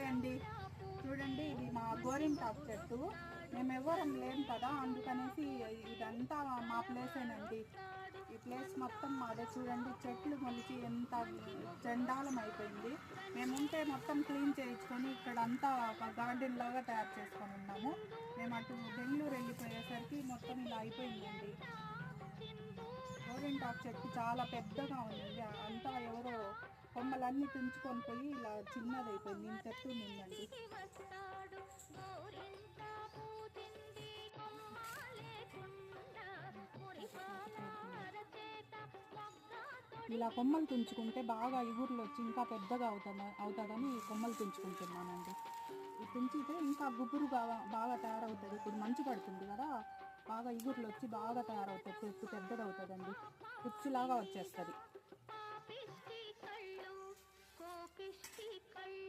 Hi అండి చూడండి ఇది మా గోరింటాకు చెట్టు. మేము ఎవరం లేం కదా అందుకనేసి ఇదంతా మా ప్లేసేనండి ఈ ప్లేస్ మొత్తం మాదే చూడండి చెట్లు మొలిచి ఎంత చండాలం అయిపోయింది మేము ఉంటే మొత్తం క్లీన్ చేయించుకొని ఇక్కడ అంతా ఒక గార్డెన్ లాగా తయారు చేసుకొని ఉన్నాము. మేము అటు బెంగళూరు వెళ్ళిపోయేసరికి మొత్తం ఇలా అయిపోయిందండి. గోరింటాకు చెట్టు చాలా పెద్దగా ఉంది అంతా కొమ్మలన్నీ తుంచుకొని పోయి ఇలా చిన్నదైపోయింది. ఇంత చెట్టు నిందండి వస్తాడు గోరింట పూతింది కొమ్మ లేకుండా మురిపాల చేత మొగ్గ ఇలా కొమ్మలు తుంచుకుంటే బాగా ఇగుర్లు వచ్చి ఇంకా పెద్దగా అవుతుంది అవుతుందని కొమ్మలు తుంచుకుంటున్నానండి. ఇది తుంచితే ఇంకా గుబురుగా బాగా తయారవుతుంది. ఇప్పుడు మంచు పడుతుంది కదా బాగా ఇగుర్లు వచ్చి బాగా తయారవుతుంది చెట్టు పెద్దది అవుతుందండి కుర్చీలాగా వచ్చేస్తుంది. கண்ண